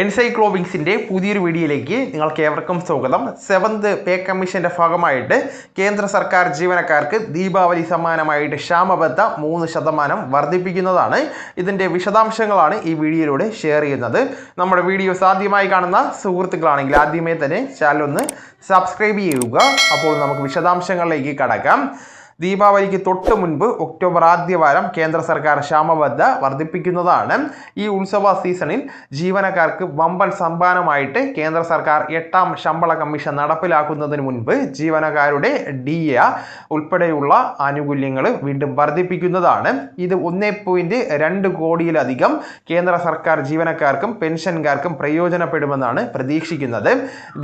എൻസൈക്ലോവിങ്സിന്റെ പുതിയൊരു വീഡിയോയിലേക്ക് നിങ്ങൾക്ക് ഏവർക്കും സ്വാഗതം. സെവന്ത് പേ കമ്മീഷന്റെ ഭാഗമായിട്ട് കേന്ദ്ര സർക്കാർ ജീവനക്കാർക്ക് ദീപാവലി സമ്മാനമായിട്ട് ക്ഷാമബദ്ധ മൂന്ന് ശതമാനം വർദ്ധിപ്പിക്കുന്നതാണ് ഇതിന്റെ വിശദാംശങ്ങളാണ് ഈ വീഡിയോയിലൂടെ ഷെയർ ചെയ്യുന്നത്. നമ്മുടെ വീഡിയോസ് ആദ്യമായി കാണുന്ന സുഹൃത്തുക്കളാണെങ്കിൽ ആദ്യമേ തന്നെ ചാനൽ ഒന്ന് സബ്സ്ക്രൈബ് ചെയ്യുക. അപ്പോൾ നമുക്ക് വിശദാംശങ്ങളിലേക്ക് കടക്കാം. ദീപാവലിക്ക് തൊട്ട് മുൻപ് ഒക്ടോബർ ആദ്യവാരം കേന്ദ്ര സർക്കാർ ക്ഷാമബദ്ധ വർദ്ധിപ്പിക്കുന്നതാണ്. ഈ ഉത്സവ സീസണിൽ ജീവനക്കാർക്ക് വമ്പൻ സമ്മാനമായിട്ട് കേന്ദ്ര സർക്കാർ എട്ടാം ശമ്പള കമ്മീഷൻ നടപ്പിലാക്കുന്നതിന് മുൻപ് ജീവനക്കാരുടെ ഡി എ ഉൾപ്പെടെയുള്ള ആനുകൂല്യങ്ങൾ വീണ്ടും വർദ്ധിപ്പിക്കുന്നതാണ്. ഇത് ഒന്നേ പോയിന്റ് രണ്ട് കോടിയിലധികം കേന്ദ്ര സർക്കാർ ജീവനക്കാർക്കും പെൻഷൻകാർക്കും പ്രയോജനപ്പെടുമെന്നാണ് പ്രതീക്ഷിക്കുന്നത്.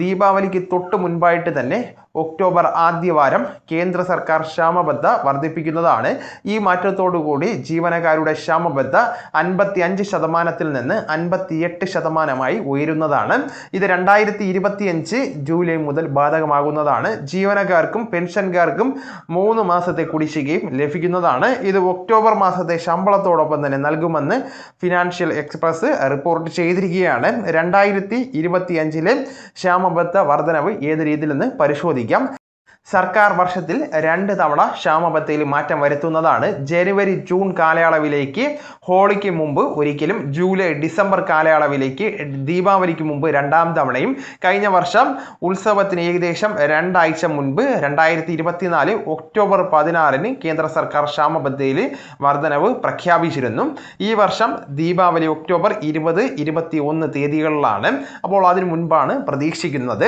ദീപാവലിക്ക് തൊട്ട് മുൻപായിട്ട് തന്നെ ഒക്ടോബർ ആദ്യവാരം കേന്ദ്ര സർക്കാർ ക്ഷാമബദ്ധ വർദ്ധിപ്പിക്കുന്നതാണ്. ഈ മാറ്റത്തോടുകൂടി ജീവനക്കാരുടെ ക്ഷാമബദ്ധ അൻപത്തി അഞ്ച് ശതമാനത്തിൽ നിന്ന് അൻപത്തിയെട്ട് ശതമാനമായി ഉയരുന്നതാണ്. ഇത് രണ്ടായിരത്തി ഇരുപത്തിയഞ്ച് ജൂലൈ മുതൽ ബാധകമാകുന്നതാണ്. ജീവനക്കാർക്കും പെൻഷൻകാർക്കും മൂന്ന് മാസത്തെ കുടിശ്ശികയും ലഭിക്കുന്നതാണ്. ഇത് ഒക്ടോബർ മാസത്തെ ശമ്പളത്തോടൊപ്പം തന്നെ നൽകുമെന്ന് ഫിനാൻഷ്യൽ എക്സ്പ്രസ് റിപ്പോർട്ട് ചെയ്തിരിക്കുകയാണ്. രണ്ടായിരത്തി ഇരുപത്തിയഞ്ചിലെ ക്ഷാമബദ്ധ വർധനവ് ഏത് രീതിയിലെന്ന് പരിശോധിക്കാം. ചോദിക്കാം സർക്കാർ വർഷത്തിൽ രണ്ട് തവണ ക്ഷാമബത്തയിൽ മാറ്റം വരുത്തുന്നതാണ്. ജനുവരി ജൂൺ കാലയളവിലേക്ക് ഹോളിക്ക് മുമ്പ് ഒരിക്കലും ജൂലൈ ഡിസംബർ കാലയളവിലേക്ക് ദീപാവലിക്ക് മുമ്പ് രണ്ടാം തവണയും. കഴിഞ്ഞ വർഷം ഉത്സവത്തിന് ഏകദേശം രണ്ടാഴ്ച മുൻപ് രണ്ടായിരത്തി ഇരുപത്തിനാല് ഒക്ടോബർ പതിനാറിന് കേന്ദ്ര സർക്കാർ ക്ഷാമബദ്ധയിൽ വർധനവ് പ്രഖ്യാപിച്ചിരുന്നു. ഈ വർഷം ദീപാവലി ഒക്ടോബർ ഇരുപത് ഇരുപത്തി ഒന്ന് തീയതികളിലാണ് അപ്പോൾ അതിനു മുൻപാണ് പ്രതീക്ഷിക്കുന്നത്.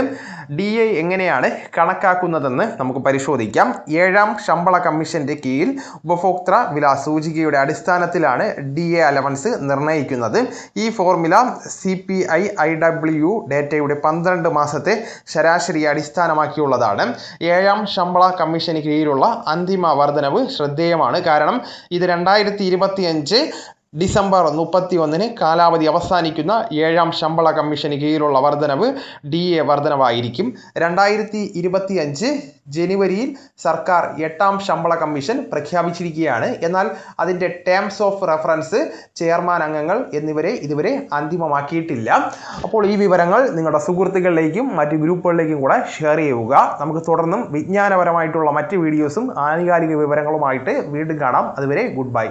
ഡി എങ്ങനെയാണ് കണക്കാക്കുന്നതെന്ന് നമുക്ക് പരിശോധിക്കാം. ഏഴാം ശമ്പള കമ്മീഷന്റെ കീഴിൽ ഉപഭോക്തൃ വില സൂചികയുടെ അടിസ്ഥാനത്തിലാണ് ഡി എ അലവൻസ് നിർണയിക്കുന്നത് ഈ formula C P I I W ഡേറ്റയുടെ പന്ത്രണ്ട് മാസത്തെ ശരാശരിയെ അടിസ്ഥാനമാക്കിയുള്ളതാണ്. ഏഴാം ശമ്പള കമ്മീഷന് കീഴിലുള്ള അന്തിമ വർധനവ് ശ്രദ്ധേയമാണ്. കാരണം ഇത് രണ്ടായിരത്തി ഇരുപത്തിയഞ്ച് ഡിസംബർ മുപ്പത്തി ഒന്നിന് കാലാവധി അവസാനിക്കുന്ന ഏഴാം ശമ്പള കമ്മീഷന് കീഴിലുള്ള വർധനവ് ഡി എ വർധനവായിരിക്കും. രണ്ടായിരത്തി ഇരുപത്തി അഞ്ച് ജനുവരിയിൽ സർക്കാർ എട്ടാം ശമ്പള കമ്മീഷൻ പ്രഖ്യാപിച്ചിരിക്കുകയാണ്. എന്നാൽ അതിന്റെ ടേംസ് ഓഫ് റെഫറൻസ് ചെയർമാൻ അംഗങ്ങൾ എന്നിവരെ ഇതുവരെ അന്തിമമാക്കിയിട്ടില്ല. അപ്പോൾ ഈ വിവരങ്ങൾ നിങ്ങളുടെ സുഹൃത്തുക്കളിലേക്കും മറ്റ് ഗ്രൂപ്പുകളിലേക്കും കൂടെ ഷെയർ ചെയ്യുക. നമുക്ക് തുടർന്നും വിജ്ഞാനപരമായിട്ടുള്ള മറ്റ് വീഡിയോസും ആനുകാലിക വിവരങ്ങളുമായിട്ട് വീണ്ടും കാണാം. അതുവരെ ഗുഡ് ബൈ